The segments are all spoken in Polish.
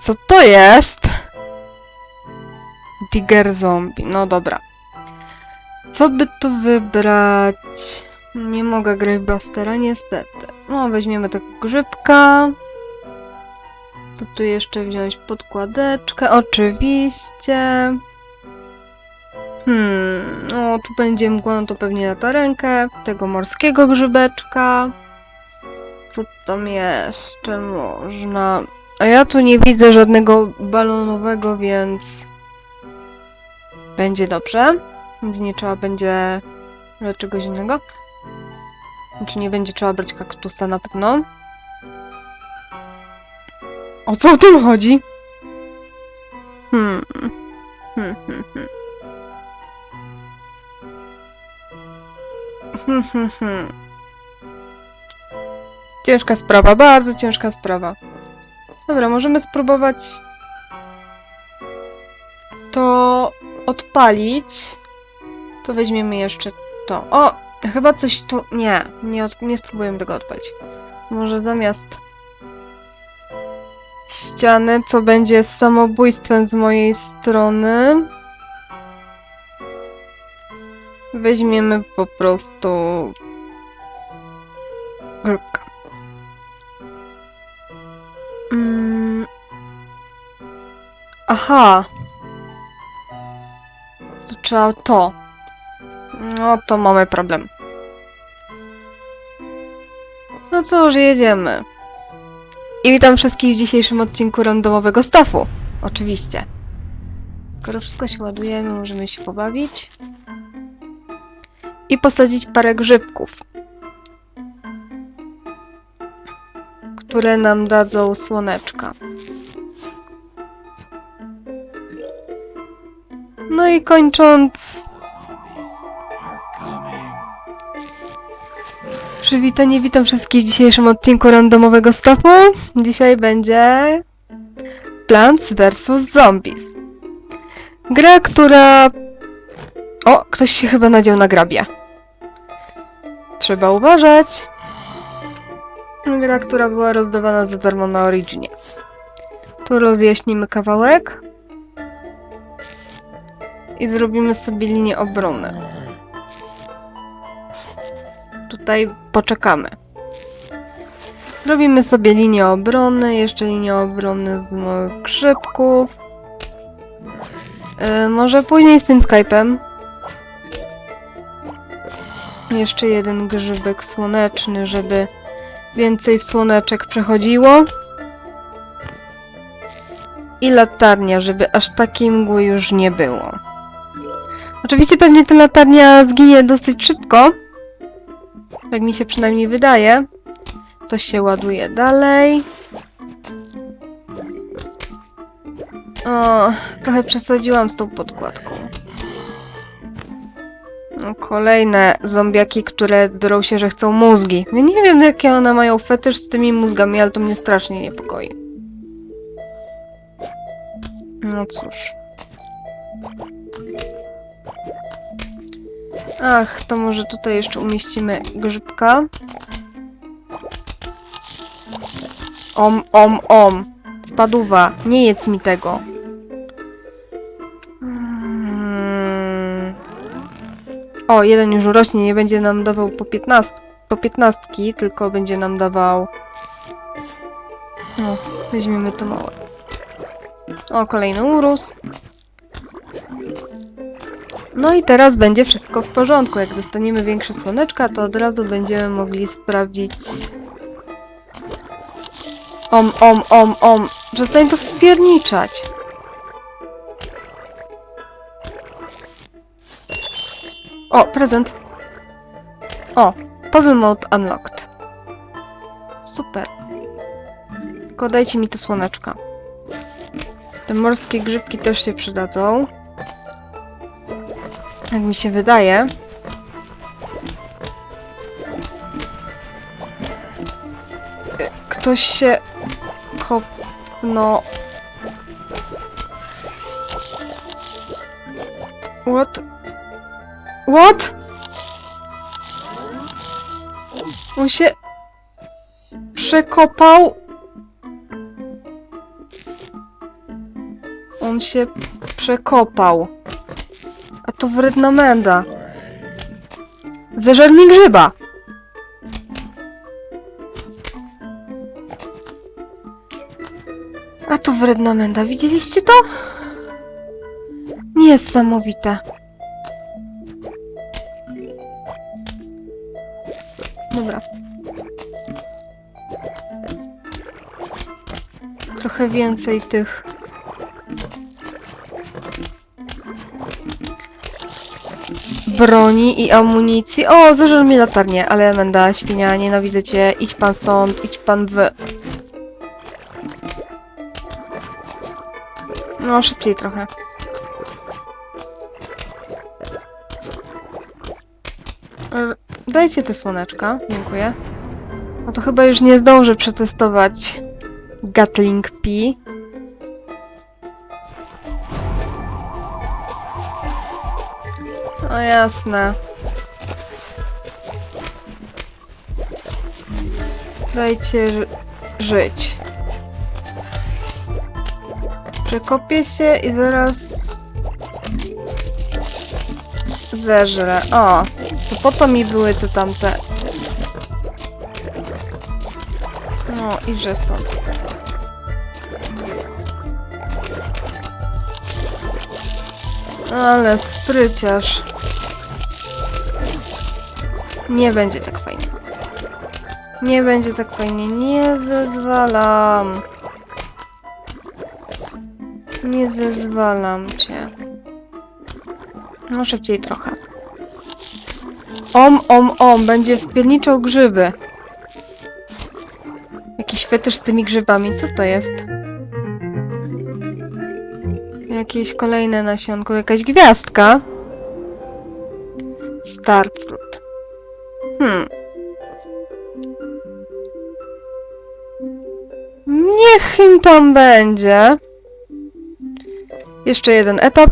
Co to jest? Digger zombie. No dobra. Co by tu wybrać? Nie mogę Bastera, niestety. No, weźmiemy tego grzybka. Co tu jeszcze wziąć? Podkładeczkę, oczywiście. Hmm, no tu będzie mgła, no to pewnie latarenkę. Tego morskiego grzybeczka. Co tam jeszcze można? A ja tu nie widzę żadnego balonowego, więc będzie dobrze. Więc nie trzeba będzie czegoś innego. Znaczy nie będzie trzeba brać kaktusa na pewno. O co w tym chodzi? Hmm. Hmm, hmm, hmm. Hmm, hmm, hmm. Ciężka sprawa, bardzo ciężka sprawa. Dobra, możemy spróbować to odpalić. To weźmiemy jeszcze to. O! Chyba coś tu... Nie, nie, od... nie spróbujemy tego odpalić. Może zamiast ściany, co będzie samobójstwem z mojej strony. Weźmiemy po prostu Aha. To trzeba to. No to mamy problem. No cóż, jedziemy. I witam wszystkich w dzisiejszym odcinku randomowego stafu. Oczywiście. Skoro wszystko się ładujemy, możemy się pobawić. I posadzić parę grzybków. Które nam dadzą słoneczka. No i kończąc Przywitanie, witam wszystkich w dzisiejszym odcinku randomowego stafu. Dzisiaj będzie Plants vs Zombies. Gra, która... O, ktoś się chyba nadział na grabie. Trzeba uważać. Gra, która była rozdawana za darmo na Originie. Tu rozjaśnimy kawałek. I zrobimy sobie linię obrony tutaj poczekamy. Robimy sobie linię obrony, jeszcze linię obrony z moich grzybków. Yy, może później z tym Skype'em. Jeszcze jeden grzybek słoneczny, żeby więcej słoneczek przechodziło. I latarnia, żeby aż takiej mgły już nie było. Oczywiście pewnie ta latarnia zginie dosyć szybko, tak mi się przynajmniej wydaje. To się ładuje dalej. O, trochę przesadziłam z tą podkładką. No, kolejne zombiaki, które drą się, że chcą mózgi. Ja nie wiem, jakie one mają fetysz z tymi mózgami, ale to mnie strasznie niepokoi. No cóż. Ach, to może tutaj jeszcze umieścimy grzybka. Om, om, om. Spaduwa, nie jedz mi tego. Mm. O, jeden już rośnie, nie będzie nam dawał po 15, po 15, tylko będzie nam dawał... O, weźmiemy to małe. O, kolejny urósł. No i teraz będzie wszystko w porządku. Jak dostaniemy większe słoneczka, to od razu będziemy mogli sprawdzić... Om, om, om, om. Przestań to wpierniczać. O, prezent. O, puzzle mode unlocked. Super. Tylko dajcie mi to słoneczka. Te morskie grzybki też się przydadzą. Jak mi się wydaje. Ktoś się kopno... What? What? On się przekopał On się przekopał. To wredna menda. Zeżer mi! A to wredna menda, widzieliście to? Niesamowite. Dobra. Trochę więcej tych. Broni i amunicji. O, zażar mi latarnię, ale Menda, świnia, nienawidzę cię. Idź pan stąd, idź pan w... No, szybciej trochę. Dajcie te słoneczka, dziękuję. No to chyba już nie zdążę przetestować Gatling P. O jasne. Dajcie ży- żyć. Przekopię się i zaraz zeżrę. O, to po to mi były te tamte. No, idźże stąd. Ale spryciarz. Nie będzie tak fajnie. Nie będzie tak fajnie. Nie zezwalam. Nie zezwalam cię. No szybciej trochę. Om, om, om. Będzie wpierniczał grzyby. Jakiś fetysz z tymi grzybami. Co to jest? Jakieś kolejne nasionko. Jakaś gwiazdka. Starfruit. Hmm. Niech im tam będzie. Jeszcze jeden etap.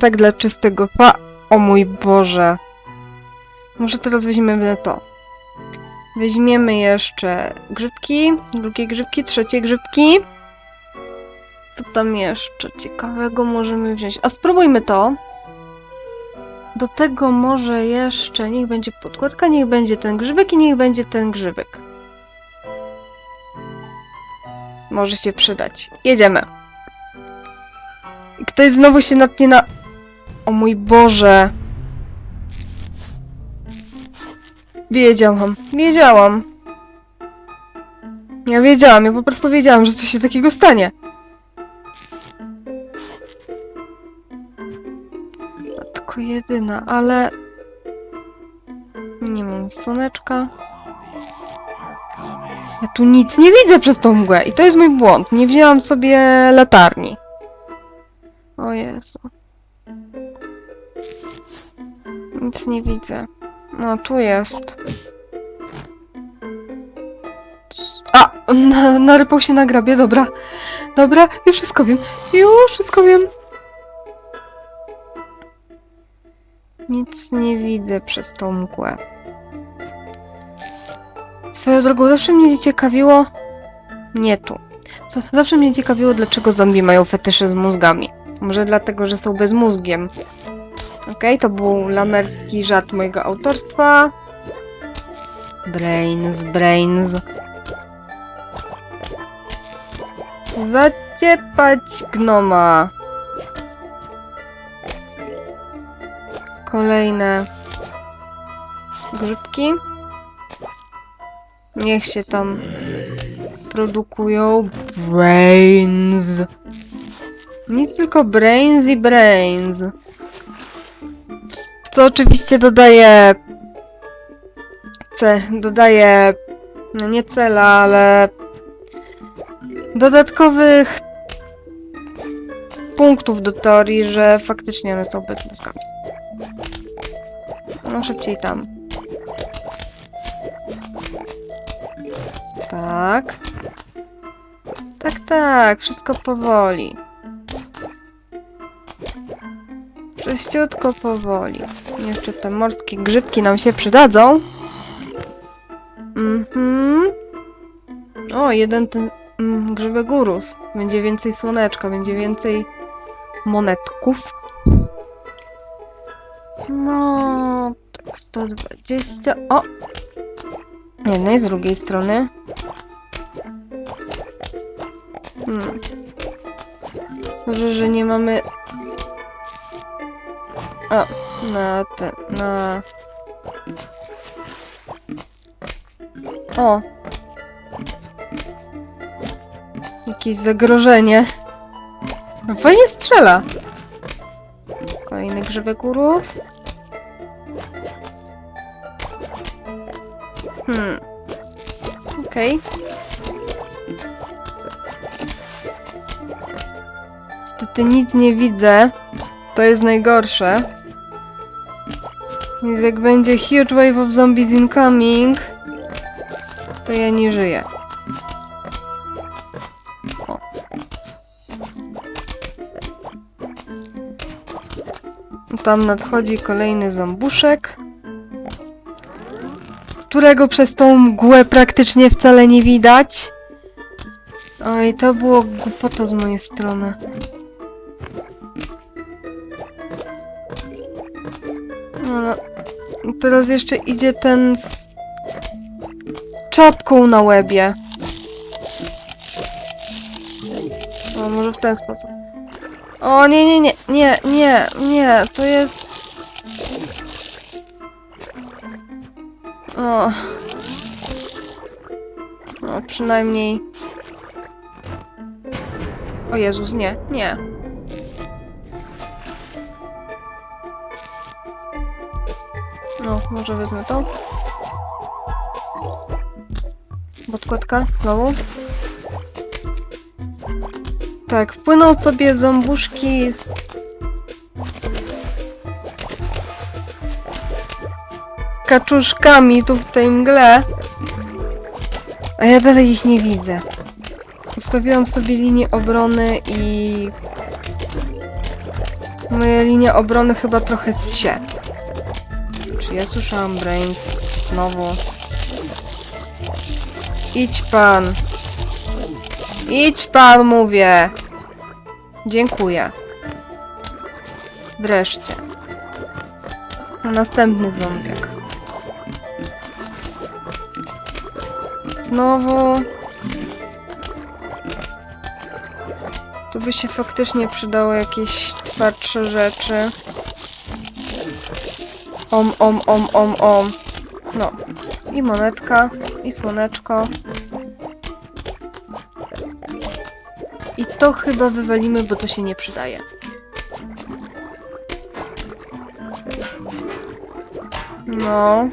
Tak dla czystego fa... O mój Boże. Może teraz weźmiemy to. Weźmiemy jeszcze grzybki, drugie grzybki, trzecie grzybki. Co tam jeszcze ciekawego możemy wziąć? A spróbujmy to. Do tego może jeszcze, niech będzie podkładka, niech będzie ten grzybek i niech będzie ten grzybek. Może się przydać. Jedziemy. Ktoś znowu się natnie na... O mój Boże. Wiedziałam. Wiedziałam. Ja wiedziałam, ja po prostu wiedziałam, że coś się takiego stanie. Tylko jedyna, ale... Nie mam słoneczka. Ja tu nic nie widzę przez tą mgłę i to jest mój błąd. Nie wzięłam sobie latarni. O Jezu. Nic nie widzę. No, tu jest. A! Na, narypał się na grabie, dobra. Dobra, już wszystko wiem. Już wszystko wiem. Nic nie widzę przez tą mgłę. Swoją drogą, zawsze mnie ciekawiło... Nie tu. Zawsze mnie ciekawiło, dlaczego zombie mają fetysze z mózgami. Może dlatego, że są bezmózgiem. Okej, to był lamerski żart mojego autorstwa. Brains, brains. Zaciepać gnoma. Kolejne grzybki. Niech się tam produkują. Brains. Nic tylko brains i brains. To oczywiście dodaje. Ce, dodaje. No nie cela, ale. Dodatkowych punktów do teorii, że faktycznie one są bezmózgami. No szybciej tam. Tak. Tak, tak, wszystko powoli. Prześciutko powoli. Jeszcze te morskie grzybki nam się przydadzą. Mhm. O, jeden ten mm, grzybek urósł. Będzie więcej słoneczka, będzie więcej monetków. No, 120. O! Z jednej, z drugiej strony. Hmm. Dobrze, że nie mamy... O, na te, na... O! Jakieś zagrożenie. No fajnie strzela. Kolejny grzybek urósł. Okej. Niestety nic nie widzę. To jest najgorsze. Więc jak będzie huge wave of zombies incoming, to ja nie żyję. O. Tam nadchodzi kolejny zombuszek, którego przez tą mgłę praktycznie wcale nie widać. Oj, to było głupota z mojej strony. No, no. Teraz jeszcze idzie ten z czapką na łebie. O, może w ten sposób. O, nie, nie, nie, nie, nie, nie, to jest... No, przynajmniej... O Jezus, nie, nie. No, może wezmę to. Podkładka, znowu. Tak, wpłyną sobie zombuszki z... kaczuszkami tu w tej mgle. A ja dalej ich nie widzę. Ustawiłam sobie linię obrony i... Moja linia obrony chyba trochę zsie. Czy ja słyszałam brain znowu? Idź pan. Idź pan, mówię. Dziękuję. Wreszcie. Następny zombiak. Znowu. Tu by się faktycznie przydało jakieś twardsze rzeczy. Om, om, om, om, om. No. I monetka, i słoneczko. I to chyba wywalimy, bo to się nie przydaje. No.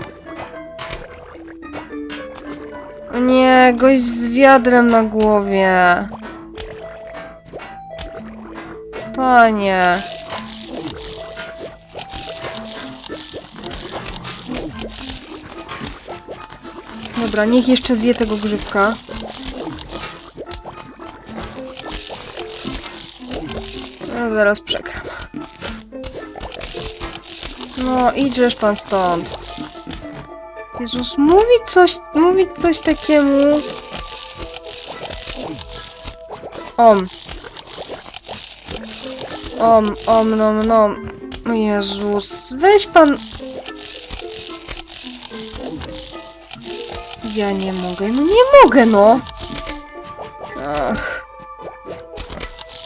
Nie, gość z wiadrem na głowie. Panie. Dobra, niech jeszcze zje tego grzybka. No, zaraz przegram. No, idźesz pan stąd. Jezus, mówi coś, mówi coś takiemu. Om. Om, om, nom, nom. Jezus, weź pan... Ja nie mogę, no nie mogę, no! Ach.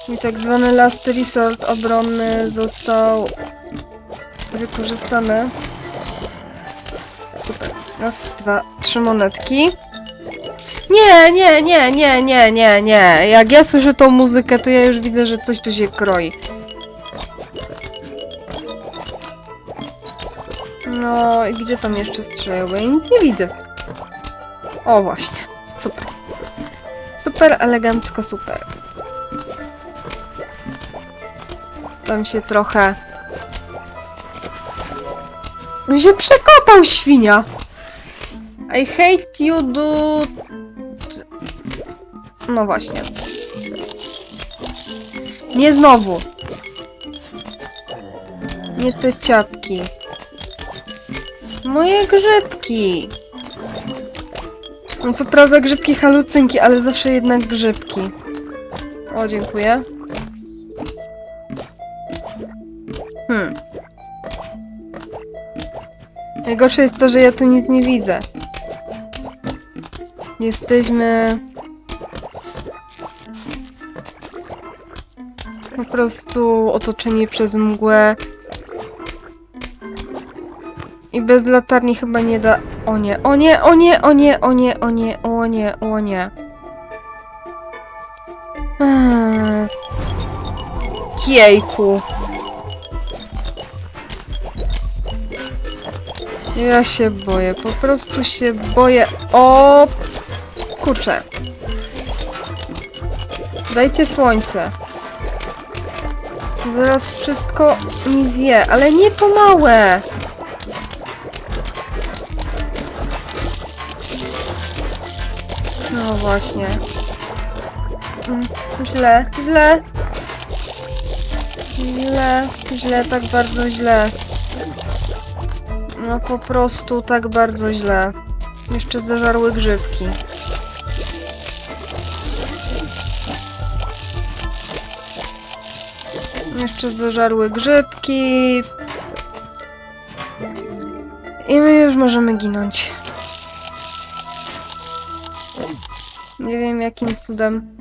I tak zwany last resort obronny został wykorzystany. Raz, dwa, trzy monetki. Nie, nie, nie, nie, nie, nie, nie. Jak ja słyszę tą muzykę, to ja już widzę, że coś tu się kroi. No i gdzie tam jeszcze strzelają? Bo ja nic nie widzę. O, właśnie. Super. Super, elegancko, super. Tam się trochę... On się przekopał, świnia! I hate you, dude. No właśnie. Nie znowu. Nie te ciapki. Moje grzybki. No co prawda grzybki halucynki, ale zawsze jednak grzybki. O, dziękuję. Hmm. Najgorsze jest to, że ja tu nic nie widzę. Jesteśmy... Po prostu otoczeni przez mgłę. I bez latarni chyba nie da... O nie, o nie, o nie, o nie, o nie, o nie, o nie, o nie. Jejku. Ja się boję, po prostu się boję. O kurczę. Dajcie słońce. Zaraz wszystko mi zje, ale nie to małe. No właśnie. Mm, Źle, źle. Źle, źle, tak bardzo źle. No po prostu tak bardzo źle. Jeszcze zażarły grzybki. Jeszcze zażarły grzybki. I my już możemy ginąć. Nie wiem jakim cudem.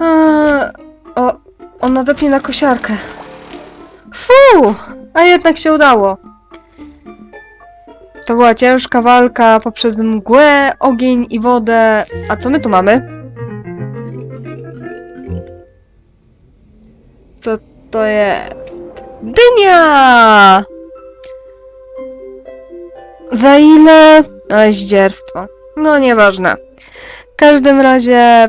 Eee, o, on nadepnie na kosiarkę. Fu! A jednak się udało. To była ciężka walka poprzez mgłę, ogień i wodę. A co my tu mamy? To jest? Dynia! Za ile? Ale zdzierstwo. No nieważne. W każdym razie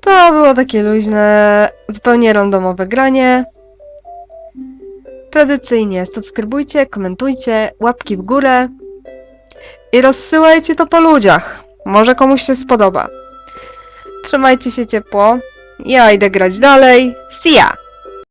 to było takie luźne, zupełnie randomowe granie. Tradycyjnie subskrybujcie, komentujcie, łapki w górę i rozsyłajcie to po ludziach. Może komuś się spodoba. Trzymajcie się ciepło. Ja idę grać dalej. See ya!